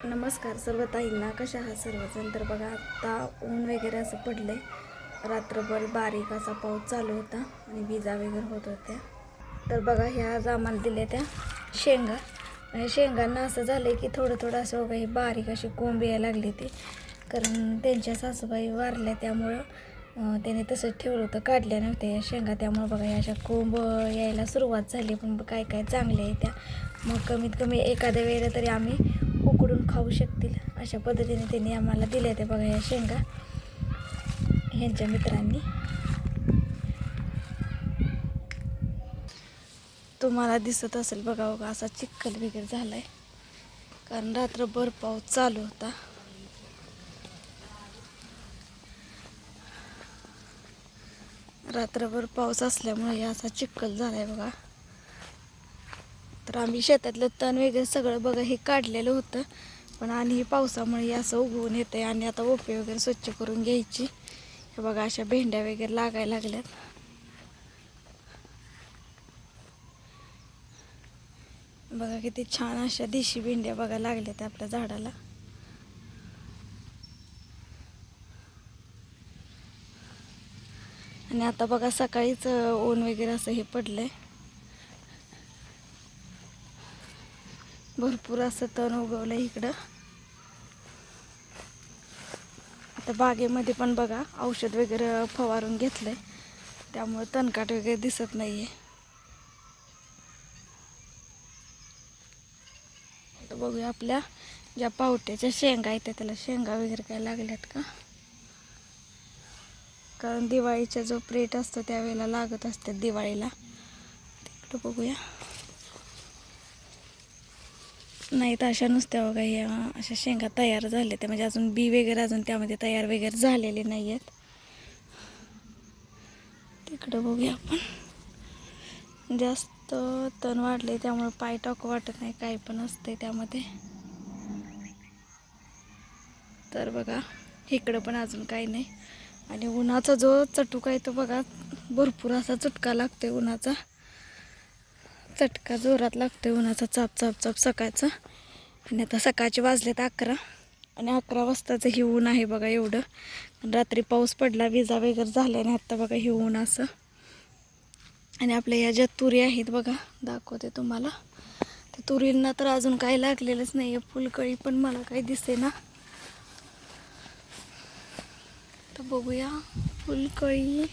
नमस्कार सर्व ताईंना कशा आहात सर्वजण? तर बघा आत्ता ऊन वगैरे असं पडलं आहे रात्रभर बारीक असा पाऊस चालू होता आणि विजा वगैरे होत होत्या. तर बघा ह्या आज आम्हाला दिल्या त्या शेंगा. आणि शेंगांना असं झालं की थोडं थोडं असं बघा ही बारीक अशी कोंब यायला लागली ती. कारण त्यांच्या सासूबाई वारल्या त्यामुळं त्याने तसंच ठेवलं होतं काढल्या नव्हत्या या शेंगा. त्यामुळं बघा ह्या अशा कोंब यायला सुरुवात झाली पण काय काय चांगल्या आहे त्या. मग कमीत कमी एखाद्या वेळेला तरी आम्ही खाऊ शकतील. अशा पद्धतीने त्यांनी आम्हाला दिल्या त्या बघा या शेंगा. ह्यांच्या मित्रांनी. तुम्हाला दिसत असेल बघा बघा असा चिखल वगैरे झाला आहे कारण रात्रभर पाऊस चालू होता. रात्रभर पाऊस असल्यामुळे असा चिखल झालाय बघा. तर आम्ही शेतातलं तण वगैरे सगळं बघा हे काढलेलं होतं. पण आणि ही पावसामुळे असं उगवून येतंय आणि आता ओपे वगैरे स्वच्छ करून घ्यायची. हे बघा अशा भेंड्या वगैरे लागायला लागल्यात. बघा किती छान अशा देशी भेंड्या बघा लागल्यात आपल्या झाडाला. आणि आता बघा सकाळीच ऊन वगैरे असं हे पडलंय. भरपूर असं तण उगवलं इकडं. आता बागेमध्ये पण बघा औषध वगैरे फवारून घेतलं आहे त्यामुळे तणकाट वगैरे दिसत नाही आहे बघूया आपल्या ज्या पावट्याच्या शेंगा आहेत त्याला शेंगा वगैरे काय लागल्यात का? कारण दिवाळीचा जो प्रेट असतो त्यावेळेला लागत असतात दिवाळीला. तिकडं बघूया. नाही तर अशा नुसत्या बघा या अशा शेंगा तयार झाल्या त्या म्हणजे अजून बी वगैरे अजून त्यामध्ये तयार वगैरे झालेले नाही आहेत तिकडं बघूया आपण. जास्त तण वाढले त्यामुळे पाय टाकू वाटत नाही काही पण असते त्यामध्ये. तर बघा इकडं पण अजून काही नाही. आणि उन्हाचा जो चटूक आहे तो बघा भरपूर असा चटका लागतोय उन्हाचा. चटका जोरात लागतोय उन्हाचा चाप चाप चाप सकाळचा. आणि आता सकाळचे वाजलेत अकरा. आणि अकरा वाजताचं ही ऊन आहे बघा एवढं. रात्री पाऊस पडला विजा वगैरे झाल्या आणि आत्ता बघा ही ऊन असं. आणि आपल्या या ज्या तुरी आहेत बघा दाखवते तुम्हाला. त्या तुरींना तर अजून काही लागलेलंच नाही आहे फुलकळी पण मला काही दिसे ना तर बघूया फुलकळी.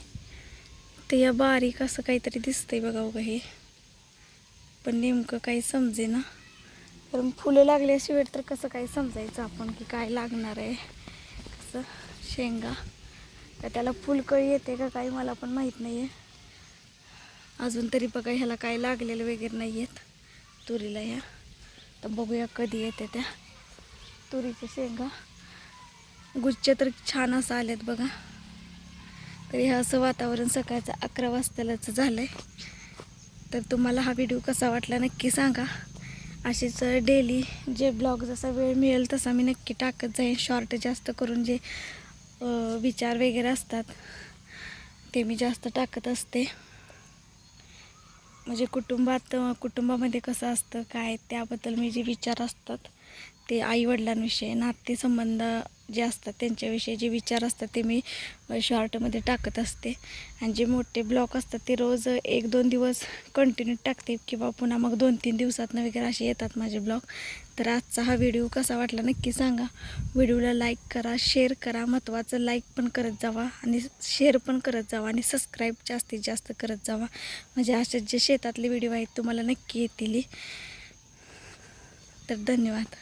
ते या बारीक असं काहीतरी दिसतंय बघा बघा हे. पण नेमकं काही समजे ना कारण फुलं लागल्याशिवाय तर कसं काही समजायचं आपण की काय लागणार आहे? कसं? शेंगा. का त्याला फुलकळी येते का काही मला पण माहीत नाही आहे अजून तरी बघा ह्याला काय लागलेलं वगैरे नाही आहेत तुरीला ह्या. तर बघूया कधी येते त्या. तुरीच्या शेंगा. गुच्छ तर छान असं आलेत बघा. तर हे असं वातावरण सकाळचं अकरा वाजतालाच झालं आहे तर तुम्हाला हा व्हिडिओ कसा वाटला नक्की सांगा. असेच डेली जे ब्लॉग जसा वेळ मिळेल तसा मी नक्की टाकत जाईन. शॉर्ट जास्त करून जे विचार वगैरे असतात ते मी जास्त टाकत असते. म्हणजे कुटुंबात कुटुंबामध्ये कसं असतं काय त्याबद्दल मी जे विचार असतात ते आईवडिलांविषयी नातेसंबंध जे असतात त्यांच्याविषयी जे विचार असतात ते मी शॉर्टमध्ये टाकत असते. आणि जे मोठे ब्लॉग असतात ते रोज एक दोन दिवस कंटिन्यू टाकते किंवा पुन्हा मग दोन तीन दिवसातनं वगैरे असे येतात माझे ब्लॉग तर आजचा हा व्हिडिओ कसा वाटला नक्की सांगा. व्हिडिओला लाईक करा शेअर करा महत्त्वाचं लाईक पण करत जावा आणि शेअर पण करत जावा आणि सबस्क्राईब जास्तीत जास्त करत जावा. म्हणजे असे जे शेतातले व्हिडिओ आहेत तुम्हाला नक्की येतील. तर धन्यवाद.